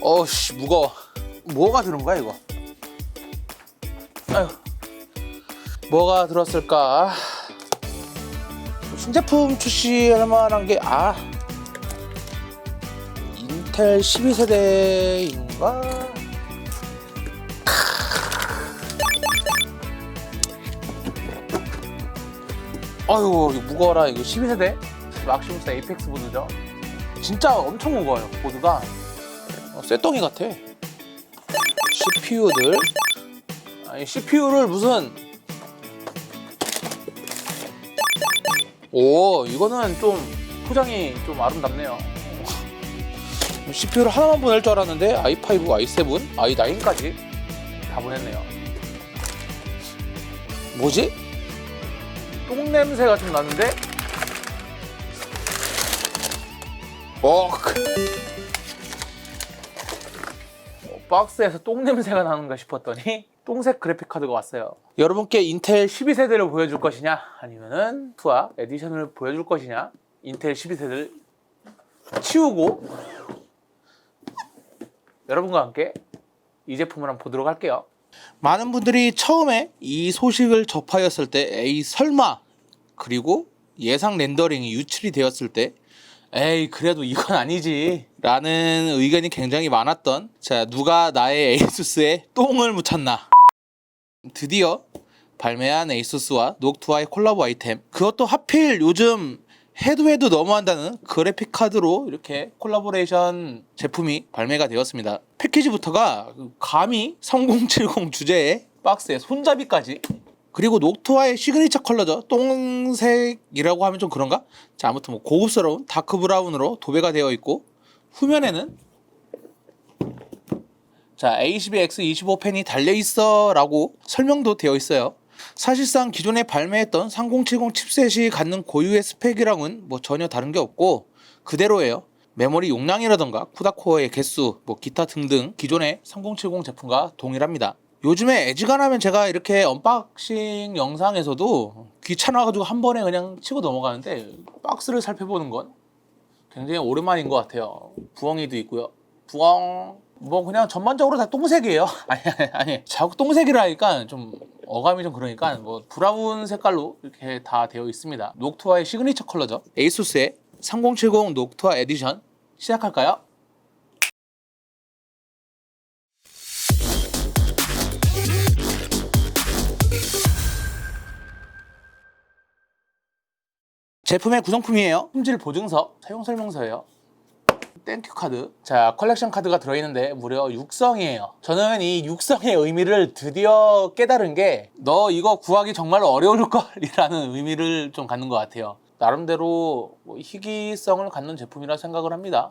어씨 무거워. 뭐가 들은 거야 이거? 아유, 뭐가 들었을까? 신제품 출시할 만한 게 아. 인텔 12세대인가? 아유 이거 무거워라 이거 12세대 막시무스 에이펙스 보드죠 진짜 엄청 무거워요 보드가 어, 쇠덩이 같아. CPU들. 아니 CPU를 무슨? 오 이거는 좀 포장이 좀 아름답네요. CPU를 하나만 보낼 줄 알았는데 i5, i7, i9까지 다 보냈네요. 뭐지? 똥 냄새가 좀 나는데? 어, 그- 어, 박스에서 똥 냄새가 나는가 싶었더니 똥색 그래픽 카드가 왔어요. 여러분께 인텔 12세대를 보여줄 것이냐, 아니면은 투아 에디션을 보여줄 것이냐, 인텔 12세대를 치우고 여러분과 함께 이 제품을 한번 보도록 할게요. 많은 분들이 처음에 이 소식을 접하였을 때 에이 설마 그리고 예상 렌더링이 유출이 되었을 때 에이 그래도 이건 아니지. 라는 의견이 굉장히 많았던 자 누가 나의 에이수스에 똥을 묻혔나. 드디어 발매한 에이수스와 녹투와의 콜라보 아이템. 그것도 하필 요즘 해도 해도 너무한다는 그래픽 카드로 이렇게 콜라보레이션 제품이 발매가 되었습니다. 패키지부터가 감히 3070 주제에 박스에 손잡이까지 그리고 녹투와의 시그니처 컬러죠. 똥색이라고 하면 좀 그런가? 자 아무튼 뭐 고급스러운 다크 브라운으로 도배가 되어 있고 후면에는 자 A12X25 펜이 달려 있어라고 설명도 되어 있어요. 사실상 기존에 발매했던 3070 칩셋이 갖는 고유의 스펙이랑은 뭐 전혀 다른 게 없고 그대로예요. 메모리 용량이라던가 쿠다코어의 개수, 뭐 기타 등등 기존의 3070 제품과 동일합니다. 요즘에 애지간하면 제가 이렇게 언박싱 영상에서도 귀찮아가지고 한 번에 그냥 치고 넘어가는데 박스를 살펴보는 건 굉장히 오랜만인 것 같아요. 부엉이도 있고요. 부엉 뭐 그냥 전반적으로 다 똥색이에요. 아니 아니 아니 자꾸 똥색이라니까 좀 어감이 좀 그러니까 뭐 브라운 색깔로 이렇게 다 되어 있습니다. 녹투아의 시그니처 컬러죠. 에이수스의 3070 녹투아 에디션 시작할까요? 제품의 구성품이에요. 품질 보증서, 사용 설명서예요. 땡큐 카드. 자, 컬렉션 카드가 들어있는데 무려 육성이에요. 저는 이 육성의 의미를 드디어 깨달은 게 너 이거 구하기 정말 어려울 걸이라는 의미를 좀 갖는 것 같아요. 나름대로 뭐 희귀성을 갖는 제품이라 생각을 합니다.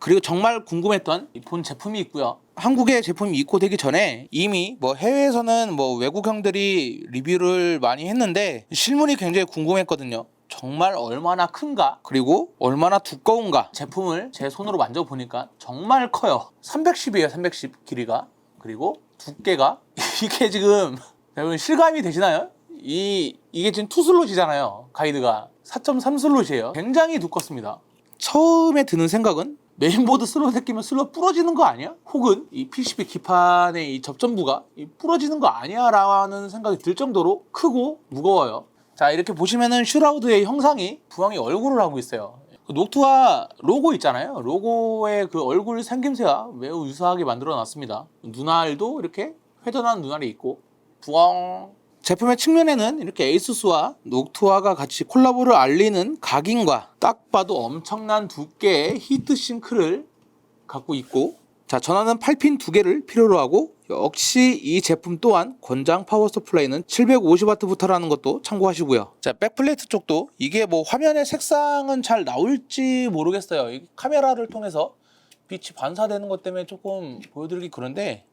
그리고 정말 궁금했던 이본 제품이 있고요. 한국에 제품이 입고되기 전에 이미 뭐 해외에서는 뭐 외국 형들이 리뷰를 많이 했는데 실물이 굉장히 궁금했거든요. 정말 얼마나 큰가 그리고 얼마나 두꺼운가 제품을 제 손으로 만져보니까 정말 커요 310이에요 310 길이가 그리고 두께가 이게 지금 여러분 실감이 되시나요? 이 이게 지금 투슬롯이잖아요 가이드가 4.3 슬롯이에요 굉장히 두껍습니다 처음에 드는 생각은 메인보드 슬롯에 끼면 슬롯 부러지는 거 아니야? 혹은 이 PCB 기판의 이 접전부가 이 부러지는 거 아니야? 라는 생각이 들 정도로 크고 무거워요. 자 이렇게 보시면은 슈라우드의 형상이 부엉이 얼굴을 하고 있어요. 그 녹투와 로고 있잖아요. 로고의 그 얼굴 생김새와 매우 유사하게 만들어 놨습니다. 눈알도 이렇게 회전한 눈알이 있고 부엉 제품의 측면에는 이렇게 에이수스와 녹투아가 같이 콜라보를 알리는 각인과 딱 봐도 엄청난 두께의 히트 싱크를 갖고 있고 자 전원은 8핀 두 개를 필요로 하고 역시 이 제품 또한 권장 파워 서플라이는 750W부터라는 것도 참고하시고요. 자 백플레이트 쪽도 이게 뭐 화면의 색상은 잘 나올지 모르겠어요. 이 카메라를 통해서 빛이 반사되는 것 때문에 조금 보여드리기 그런데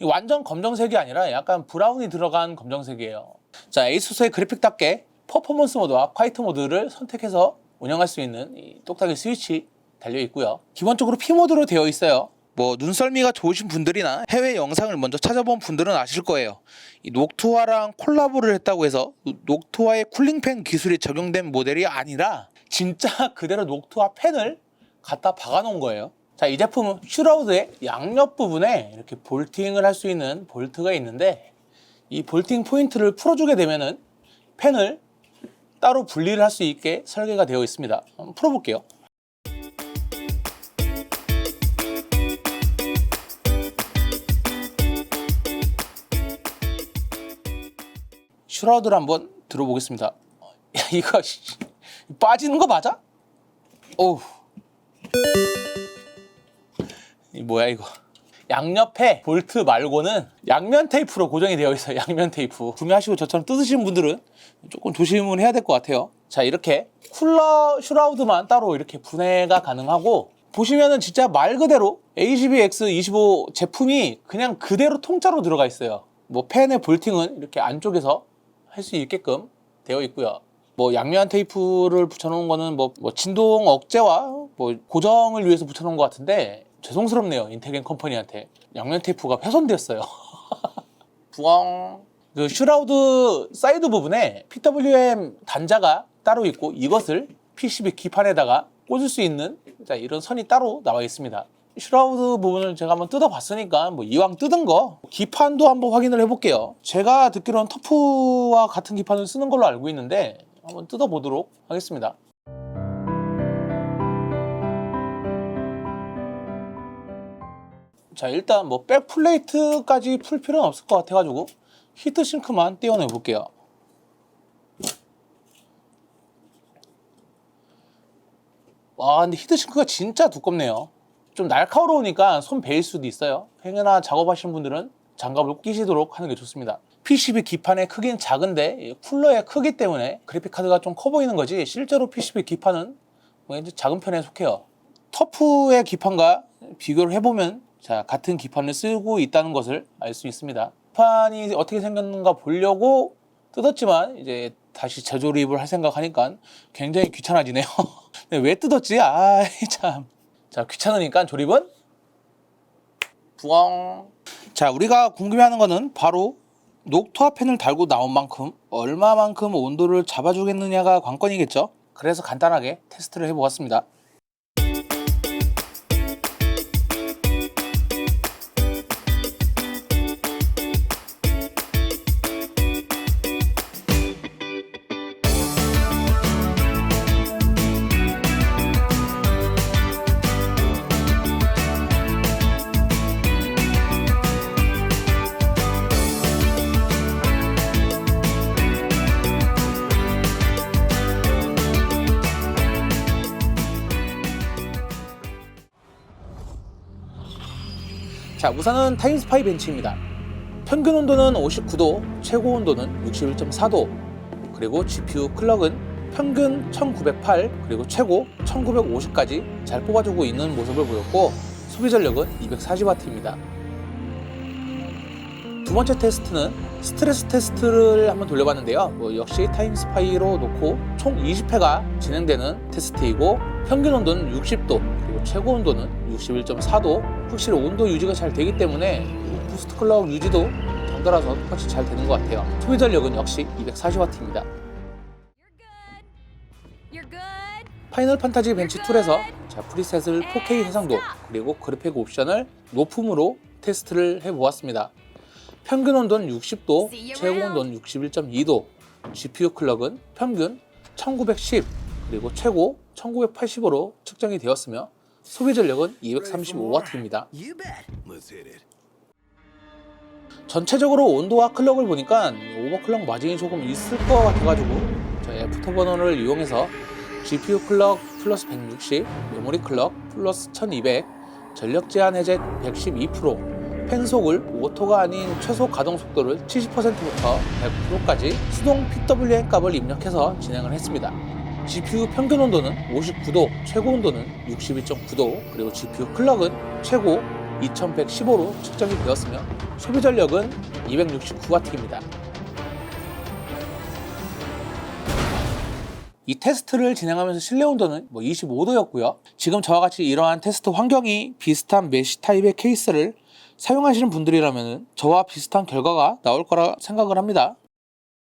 이 완전 검정색이 아니라 약간 브라운이 들어간 검정색이에요. 자, 에이수스의 그래픽답게 퍼포먼스 모드와 콰이트 모드를 선택해서 운영할 수 있는 이 똑딱이 스위치 달려 있고요. 기본적으로 P 모드로 되어 있어요. 뭐 눈썰미가 좋으신 분들이나 해외 영상을 먼저 찾아본 분들은 아실 거예요. 이 녹투아랑 콜라보를 했다고 해서 녹투아의 쿨링팬 기술이 적용된 모델이 아니라 진짜 그대로 녹투아 펜을 갖다 박아 놓은 거예요. 자, 이 제품은 슈라우드의 양옆 부분에 이렇게 볼팅을 할 수 있는 볼트가 있는데 이 볼팅 포인트를 풀어주게 되면은 펜을 따로 분리를 할 수 있게 설계가 되어 있습니다. 풀어볼게요. 슈라우드를 한번 들어보겠습니다. 야, 이거 씨, 빠지는 거 맞아? 어우. 이 뭐야 이거? 양옆에 볼트 말고는 양면 테이프로 고정이 되어 있어요. 양면 테이프. 구매하시고 저처럼 뜯으시는 분들은 조금 조심을 해야 될 것 같아요. 자 이렇게 쿨러 슈라우드만 따로 이렇게 분해가 가능하고 보시면은 진짜 말 그대로 AGV-X25 제품이 그냥 그대로 통짜로 들어가 있어요. 뭐 펜의 볼팅은 이렇게 안쪽에서 할 수 있게끔 되어 있고요. 뭐 양면 테이프를 붙여놓은 거는 뭐, 뭐 진동 억제와 뭐 고정을 위해서 붙여놓은 것 같은데 죄송스럽네요 인텔겐 컴퍼니한테 양면 테이프가 훼손되었어요. 부엉. 그 슈라우드 사이드 부분에 PWM 단자가 따로 있고 이것을 PCB 기판에다가 꽂을 수 있는 자, 이런 선이 따로 나와 있습니다. 슈라우드 부분을 제가 한번 뜯어봤으니까 뭐 이왕 뜯은 거 기판도 한번 확인을 해볼게요. 제가 듣기로는 터프와 같은 기판을 쓰는 걸로 알고 있는데 한번 뜯어보도록 하겠습니다. 자 일단 뭐 백 플레이트까지 풀 필요는 없을 것 같아가지고 히트 싱크만 떼어내 볼게요. 와 근데 히트 싱크가 진짜 두껍네요. 좀 날카로우니까 손 베일 수도 있어요. 행여나 작업하시는 분들은 장갑을 끼시도록 하는 게 좋습니다. PCB 기판의 크기는 작은데 이 쿨러의 크기 때문에 그래픽 카드가 좀 커 보이는 거지 실제로 PCB 기판은 뭐 이제 작은 편에 속해요. 터프의 기판과 비교를 해보면 자 같은 기판을 쓰고 있다는 것을 알 수 있습니다. 기판이 어떻게 생겼는가 보려고 뜯었지만 이제 다시 재조립을 할 생각하니까 굉장히 귀찮아지네요. 근데 왜 뜯었지? 아 참. 자 귀찮으니까 조립은 부엉. 자 우리가 궁금해하는 거는 바로 녹토화 펜을 달고 나온 만큼 얼마만큼 온도를 잡아주겠느냐가 관건이겠죠. 그래서 간단하게 테스트를 해보았습니다. 자, 우선은 타임스파이 벤치입니다. 평균 온도는 59도, 최고 온도는 61.4도, 그리고 GPU 클럭은 평균 1908, 그리고 최고 1950까지 잘 뽑아주고 있는 모습을 보였고, 소비 전력은 240W입니다. 두 번째 테스트는 스트레스 테스트를 한번 돌려봤는데요. 뭐 역시 타임스파이로 놓고 총 20회가 진행되는 테스트이고 평균 온도는 60도 그리고 최고 온도는 61.4도 확실히 온도 유지가 잘 되기 때문에 부스트 클럭 유지도 덩달아서 똑같이 잘 되는 것 같아요. 소비 전력은 역시 240W입니다. You're good. 파이널 판타지 벤치 툴에서 자, 프리셋을 4K 해상도 그리고 그래픽 옵션을 높음으로 테스트를 해보았습니다. 평균 온도는 60도, 최고 온도는 61.2도, GPU 클럭은 평균 1910 그리고 최고 1980으로 측정이 되었으며 소비 전력은 235W입니다. You bet. Let's hit it. 전체적으로 온도와 클럭을 보니까 오버클럭 마진이 조금 있을 것 같아가지고 저희 애프터버너를 이용해서 GPU 클럭 플러스 160, 메모리 클럭 플러스 1200, 전력 제한 해제 112%, 펜속을 오토가 아닌 최소 가동 속도를 70%부터 100%까지 수동 PWM 값을 입력해서 진행을 했습니다. GPU 평균 온도는 59도, 최고 온도는 61.9도, 그리고 GPU 클럭은 최고 2115로 측정이 되었으며 소비 전력은 269W입니다. 이 테스트를 진행하면서 실내 온도는 뭐 25도였고요. 지금 저와 같이 이러한 테스트 환경이 비슷한 메시 타입의 케이스를 사용하시는 분들이라면 저와 비슷한 결과가 나올 거라 생각을 합니다.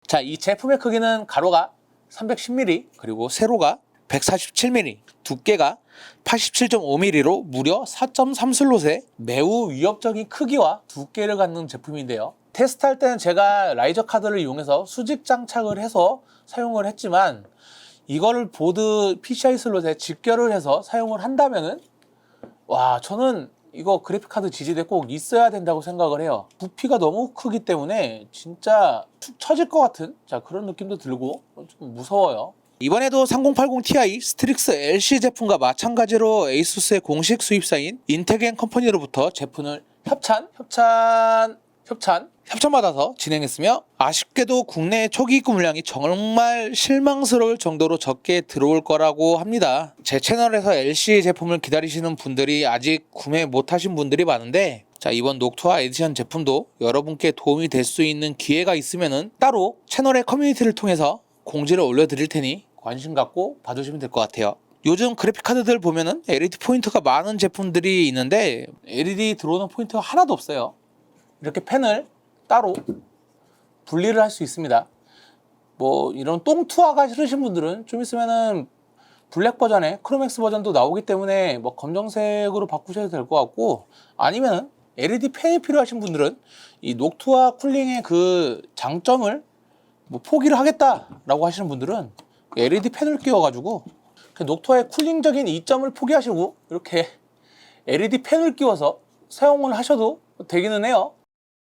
자, 이 제품의 크기는 가로가 310mm 그리고 세로가 147mm 두께가 87.5mm로 무려 4.3 슬롯의 매우 위협적인 크기와 두께를 갖는 제품인데요. 테스트할 때는 제가 라이저 카드를 이용해서 수직 장착을 해서 사용을 했지만 이거를 보드 PCI 슬롯에 직결을 해서 사용을 한다면은 와 저는 이거 그래픽 카드 지지대 꼭 있어야 된다고 생각을 해요. 부피가 너무 크기 때문에 진짜 툭 처질 것 같은 자 그런 느낌도 들고 좀 무서워요. 이번에도 3080 Ti 스트릭스 LC 제품과 마찬가지로 에이수스의 공식 수입사인 인테겐 컴퍼니로부터 제품을 협찬, 협찬, 협찬, 협찬받아서 진행했으며 아쉽게도 국내 초기 입고 물량이 정말 실망스러울 정도로 적게 들어올 거라고 합니다. 제 채널에서 LC 제품을 기다리시는 분들이 아직 구매 못하신 분들이 많은데 자 이번 녹투아 에디션 제품도 여러분께 도움이 될 수 있는 기회가 있으면은 따로 채널의 커뮤니티를 통해서 공지를 올려드릴 테니 관심 갖고 봐주시면 될 것 같아요. 요즘 그래픽 카드들 보면은 LED 포인트가 많은 제품들이 있는데 LED 들어오는 포인트가 하나도 없어요. 이렇게 펜을 따로 분리를 할 수 있습니다. 뭐 이런 똥투화가 싫으신 분들은 좀 있으면은 블랙 버전에 크로맥스 버전도 나오기 때문에 뭐 검정색으로 바꾸셔도 될 것 같고 아니면은 LED 펜이 필요하신 분들은 이 녹투화 쿨링의 그 장점을 뭐 포기를 하겠다라고 하시는 분들은 LED 펜을 끼워가지고 그 녹투화의 쿨링적인 이점을 포기하시고 이렇게 LED 펜을 끼워서 사용을 하셔도 되기는 해요.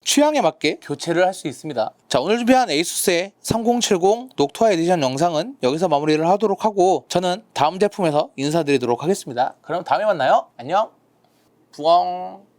취향에 맞게 교체를 할 수 있습니다. 자, 오늘 준비한 에이수스의 3070 녹투아 에디션 영상은 여기서 마무리를 하도록 하고 저는 다음 제품에서 인사드리도록 하겠습니다. 그럼 다음에 만나요. 안녕. 부엉.